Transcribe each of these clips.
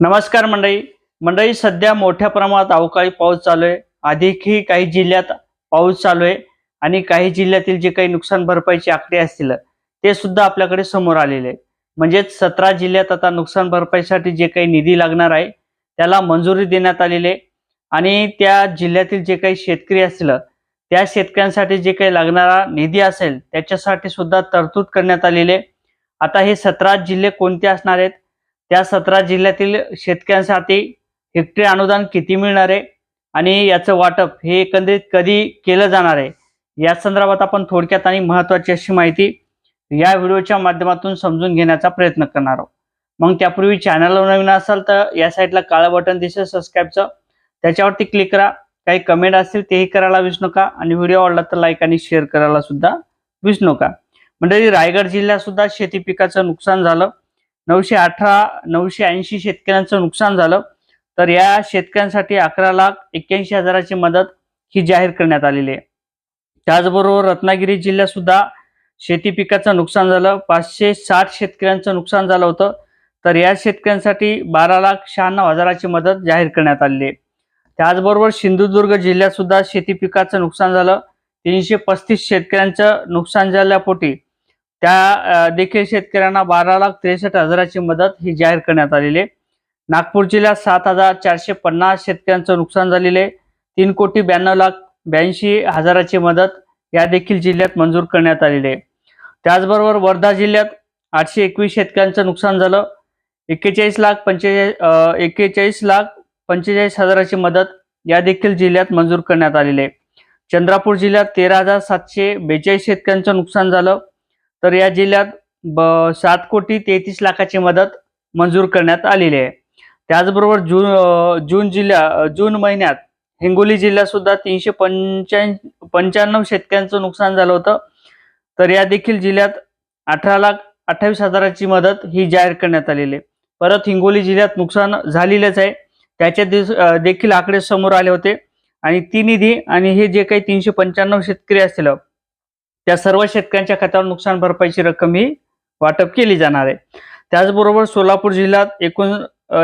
नमस्कार मंडळी. मंडळी सध्या मोठ्या प्रमाणात अवकाळी पाऊस चालू आहे. अधिकही काही जिल्ह्यात पाऊस चालू आहे आणि काही जिल्ह्यातील जे काही नुकसान भरपाईचे आकडे असतील ते सुद्धा आपल्याकडे समोर आलेले आहे म्हणजेच सतरा जिल्ह्यात आता नुकसान भरपाईसाठी जे काही निधी लागणार आहे त्याला मंजुरी देण्यात आलेली आहे. आणि त्या जिल्ह्यातील जे काही शेतकरी असतील त्या शेतकऱ्यांसाठी जे काही लागणारा निधी असेल त्याच्यासाठी सुद्धा तरतूद करण्यात आलेली आहे. आता हे सतरा जिल्हे कोणते असणार आहेत? त्या सतरा जिल्ह्यातील शेतकऱ्यांसाठी हेक्टरी अनुदान किती मिळणार आहे आणि याचं वाटप हे एकंदरीत कधी केलं जाणार आहे? या संदर्भात आपण थोडक्यात आणि महत्वाची अशी माहिती या व्हिडिओच्या माध्यमातून समजून घेण्याचा प्रयत्न करणार आहोत. मग त्यापूर्वी चॅनलवर नवीन असाल तर या साईडला काळं बटन दिसेल सबस्क्राईबचं त्याच्यावरती क्लिक करा. काही कमेंट असतील तेही करायला विसरू नका. आणि व्हिडिओ आवडला तर लाईक आणि शेअर करायला सुद्धा विसरू नका. म्हणजे रायगड जिल्ह्यात सुद्धा शेती पिकाचं नुकसान झालं. नऊशे अठरा नऊशे ऐंशी शेतकऱ्यांचं नुकसान झालं. तर या शेतकऱ्यांसाठी अकरा लाख एक्क्याऐंशी हजाराची मदत ही जाहीर करण्यात आलेली आहे. त्याचबरोबर रत्नागिरी जिल्ह्यात सुद्धा शेती पिकाचं नुकसान झालं. पाचशे साठ शेतकऱ्यांचं नुकसान झालं होतं. तर या शेतकऱ्यांसाठी बारा लाख शहाण्णव हजाराची मदत जाहीर करण्यात आलेली आहे. त्याचबरोबर सिंधुदुर्ग जिल्ह्यात सुद्धा शेती पिकाचं नुकसान झालं. तीनशे पस्तीस शेतकऱ्यांचं नुकसान झाल्यापोटी त्या देखील शेतकऱ्यांना बारा लाख त्रेसष्ट हजाराची मदत ही जाहीर करण्यात आलेली आहे. नागपूर जिल्ह्यात सात हजार चारशे पन्नास शेतकऱ्यांचं नुकसान झालेले आहे. तीन कोटी ब्याण्णव लाख ब्याऐंशी हजाराची मदत या देखील जिल्ह्यात मंजूर करण्यात आलेली आहे. त्याचबरोबर वर्धा जिल्ह्यात आठशे एकवीस शेतकऱ्यांचं नुकसान झालं. एक्केचाळीस लाख पंचेचाळीस एक्केचाळीस लाख पंचेचाळीस हजाराची मदत या देखील जिल्ह्यात मंजूर करण्यात आलेली आहे. चंद्रपूर जिल्ह्यात तेरा हजार सातशे बेचाळीस शेतकऱ्यांचं नुकसान झालं. तर या जिल्ह्यात ब सात कोटी तेहतीस लाखाची मदत मंजूर करण्यात आलेली आहे. त्याचबरोबर जून जून जिल्ह्या जून महिन्यात हिंगोली जिल्ह्यात सुद्धा तीनशे पंच्याऐंशी पंच्याण्णव शेतकऱ्यांचं नुकसान झालं होतं. तर या देखील जिल्ह्यात अठरा लाख अठ्ठावीस हजाराची मदत ही जाहीर करण्यात आलेली आहे. परत हिंगोली जिल्ह्यात नुकसान झालेलंच आहे. त्याचे दिस देखील आकडे समोर आले होते. आणि ती निधी आणि हे जे काही तीनशे पंच्याण्णव शेतकरी असतील त्या सर्व शेतकऱ्यांच्या खात्यावर नुकसान भरपाईची रक्कम ही वाटप केली जाणार आहे. त्याचबरोबर सोलापूर जिल्ह्यात एकूण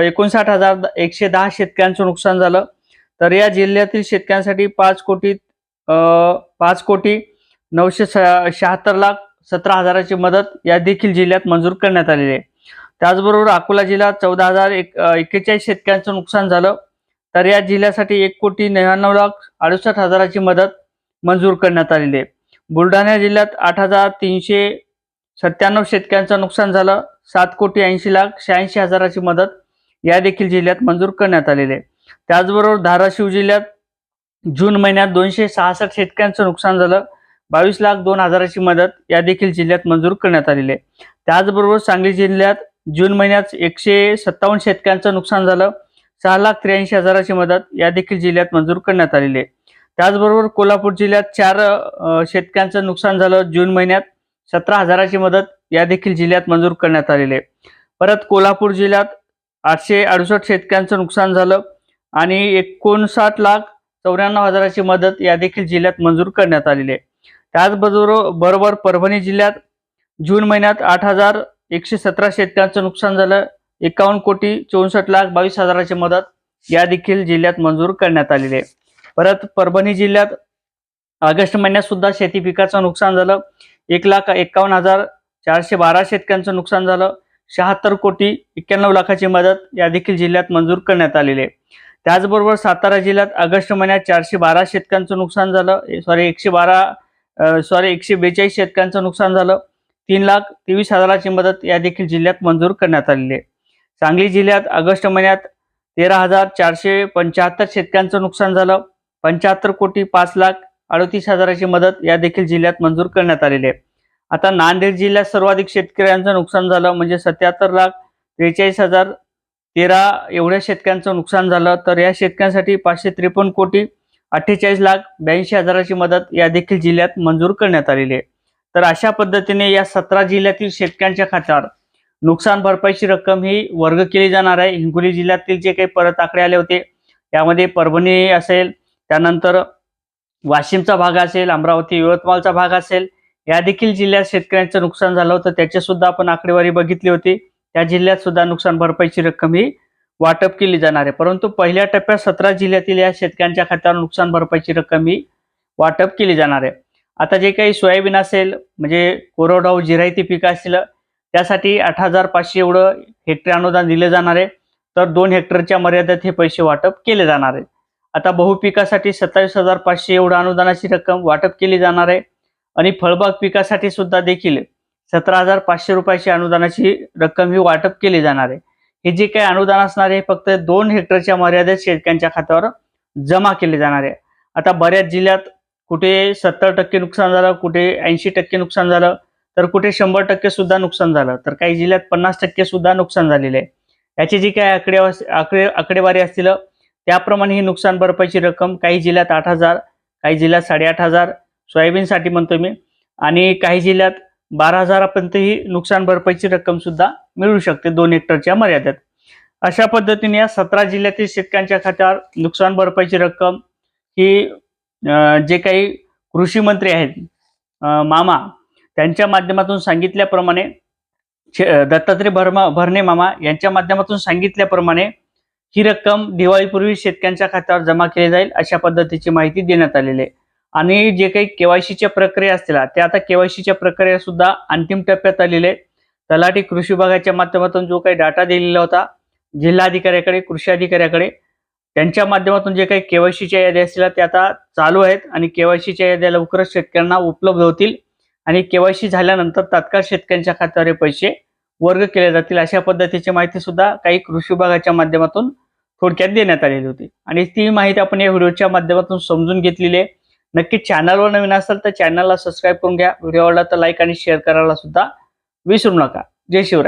एकोणसाठ हजार एकशे दहा शेतकऱ्यांचं नुकसान झालं. तर या जिल्ह्यातील शेतकऱ्यांसाठी पाच कोटी पाच कोटी नऊशे शहात्तर लाख सतरा हजाराची मदत या देखील जिल्ह्यात मंजूर करण्यात आलेली आहे. त्याचबरोबर अकोला जिल्ह्यात चौदा हजार एक एक्केचाळीस शेतकऱ्यांचं नुकसान झालं. तर या जिल्ह्यासाठी एक कोटी नव्याण्णव लाख अडुसष्ट हजाराची मदत मंजूर करण्यात आलेली आहे. बुलढाणा जिल्ह्यात आठ हजार तीनशे सत्त्याण्णव शेतकऱ्यांचं नुकसान झालं. सात कोटी ऐंशी लाख शहाऐंशी हजाराची मदत या देखील जिल्ह्यात मंजूर करण्यात आलेली आहे. त्याचबरोबर धाराशिव जिल्ह्यात जून महिन्यात दोनशे सहासष्ट शेतकऱ्यांचं नुकसान झालं. बावीस लाख दोन हजाराची मदत या देखील जिल्ह्यात मंजूर करण्यात आलेली आहे. त्याचबरोबर सांगली जिल्ह्यात जून महिन्यात एकशे सत्तावन्न शेतकऱ्यांचं नुकसान झालं. सहा लाख त्र्याऐंशी हजाराची मदत या देखील जिल्ह्यात मंजूर करण्यात आलेली आहे. त्याचबरोबर कोल्हापूर जिल्ह्यात चार शेतकऱ्यांचं नुकसान झालं जून महिन्यात. सतरा हजाराची मदत या देखील जिल्ह्यात मंजूर करण्यात आलेली आहे. परत कोल्हापूर जिल्ह्यात आठशे अडुसष्ट शेतकऱ्यांचं नुकसान झालं आणि एकोणसाठ लाख चौऱ्याण्णव हजाराची मदत या देखील जिल्ह्यात मंजूर करण्यात आलेली आहे. त्याचबरोबर बरोबर परभणी जिल्ह्यात जून महिन्यात आठ हजार एकशे सतरा शेतकऱ्यांचं नुकसान झालं. एकावन्न कोटी चौसष्ट लाख बावीस हजाराची मदत या देखील जिल्ह्यात मंजूर करण्यात आलेली आहे. परत परभणी जिल्ह्यात ऑगस्ट महिन्यात सुद्धा शेती पिकाचं नुकसान झालं. एक लाख एकावन्न हजार चारशे बारा शेतकऱ्यांचं नुकसान झालं. शहात्तर कोटी एक्क्याण्णव लाखाची मदत या देखील जिल्ह्यात मंजूर करण्यात आलेली आहे. त्याचबरोबर सातारा जिल्ह्यात ऑगस्ट महिन्यात चारशे बारा शेतकऱ्यांचं नुकसान झालं. सॉरी एकशे बारा सॉरी एकशे बेचाळीस शेतकऱ्यांचं नुकसान झालं. तीन लाख तेवीस हजाराची मदत या देखील जिल्ह्यात मंजूर करण्यात आलेली आहे. सांगली जिल्ह्यात ऑगस्ट महिन्यात तेरा हजार चारशे पंच्याहत्तर शेतकऱ्यांचं नुकसान झालं. पंच्याहत्तर कोटी पाच लाख अडतीस हजाराची मदत या देखील जिल्ह्यात मंजूर करण्यात आलेली आहे. आता नांदेड जिल्ह्यात सर्वाधिक शेतकऱ्यांचं नुकसान झालं म्हणजे सत्याहत्तर लाख त्रेचाळीस हजार तेरा एवढ्या शेतकऱ्यांचं नुकसान झालं. तर या शेतकऱ्यांसाठी पाचशे त्रेपन्न कोटी अठ्ठेचाळीस लाख ब्याऐंशी हजाराची मदत या देखील जिल्ह्यात मंजूर करण्यात आलेली आहे. तर अशा पद्धतीने या सतरा जिल्ह्यातील शेतकऱ्यांच्या खात्यावर नुकसान भरपाईची रक्कम ही वर्ग केली जाणार आहे. हिंगोली जिल्ह्यातील जे काही परत आकडे आले होते त्यामध्ये परभणी असेल त्यानंतर वाशिमचा भाग असेल अमरावती यवतमाळचा भाग असेल या देखील जिल्ह्यात शेतकऱ्यांचं नुकसान झालं होतं. त्याची सुद्धा आपण आकडेवारी बघितली होती. त्या जिल्ह्यात सुद्धा नुकसान भरपाईची रक्कम ही वाटप केली जाणार आहे. परंतु पहिल्या टप्प्यात सतरा जिल्ह्यातील या शेतकऱ्यांच्या खात्यावर नुकसान भरपाईची रक्कम ही वाटप केली जाणार आहे. आता जे काही सोयाबीन असेल म्हणजे कोरडवाहू जिरायती पिकं असतील त्यासाठी आठ हजार पाचशे एवढं हेक्टर अनुदान दिले जाणार आहे. तर दोन हेक्टरच्या मर्यादेत हे पैसे वाटप केले जाणार आहे. आता बहुपिकासाठी सत्तावीस हजार पाचशे एवढं अनुदानाची रक्कम वाटप केली जाणार आहे. आणि फळबाग पिकासाठी सुद्धा देखील सतरा हजार पाचशे रुपयाची अनुदानाची रक्कम ही वाटप केली जाणार आहे. हे जे काही अनुदान असणार आहे फक्त दोन हेक्टरच्या मर्यादेत शेतकऱ्यांच्या खात्यावर जमा केले जाणार आहे. आता बऱ्याच जिल्ह्यात कुठे सत्तर टक्के नुकसान झालं कुठे ऐंशी टक्के नुकसान झालं तर कुठे शंभर टक्के सुद्धा नुकसान झालं तर काही जिल्ह्यात पन्नास टक्के सुद्धा नुकसान झालेलं आहे. याची जी काही आकडे आकडे आकडेवारी असतील त्याप्रमाणे ही नुकसान भरपाईची रक्कम काही जिल्ह्यात आठ हजार काही जिल्ह्यात साडेआठ हजार सोयाबीनसाठी म्हणतो मी. आणि काही जिल्ह्यात बारा हजारापर्यंत ही नुकसान भरपाईची रक्कम सुद्धा मिळू शकते दोन हेक्टरच्या मर्यादेत. अशा पद्धतीने या सतरा जिल्ह्यातील शेतकऱ्यांच्या खात्यावर नुकसान भरपाईची रक्कम ही जे काही कृषी मंत्री आहेत मामा त्यांच्या माध्यमातून सांगितल्याप्रमाणे शे- दत्तात्रय भरमा भरणे मामा यांच्या माध्यमातून सांगितल्याप्रमाणे ही रक्कम दिवाळीपूर्वी शेतकऱ्यांच्या खात्यावर जमा केली जाईल अशा पद्धतीची माहिती देण्यात आलेली आहे. आणि जे काही केवायसीच्या प्रक्रिया असतील त्या आता केवायसीच्या प्रक्रिया सुद्धा अंतिम टप्प्यात आलेले आहे तलाठी कृषी विभागाच्या माध्यमातून जो काही डाटा दिलेला होता जिल्हाधिकाऱ्याकडे कृषी अधिकाऱ्याकडे त्यांच्या माध्यमातून जे काही केवायसीच्या याद्या असतील त्या आता चालू आहेत आणि केवायसीच्या याद्या लवकरच शेतकऱ्यांना उपलब्ध होतील. आणि केवायसी झाल्यानंतर तात्काळ शेतकऱ्यांच्या खात्यावर पैसे वर्ग केले जातील अशा पद्धतीची माहिती सुद्धा काही कृषी विभागाच्या माध्यमातून थोडक्यात देण्यात आलेली होती. आणि ती माहिती आपण या व्हिडिओच्या माध्यमातून समजून घेतलेली आहे. नक्की चॅनलवर नवीन असाल तर चॅनलला सबस्क्राईब करून घ्या. व्हिडिओ आवडला तर लाईक आणि शेअर करायला सुद्धा विसरू नका. जय शिवराय.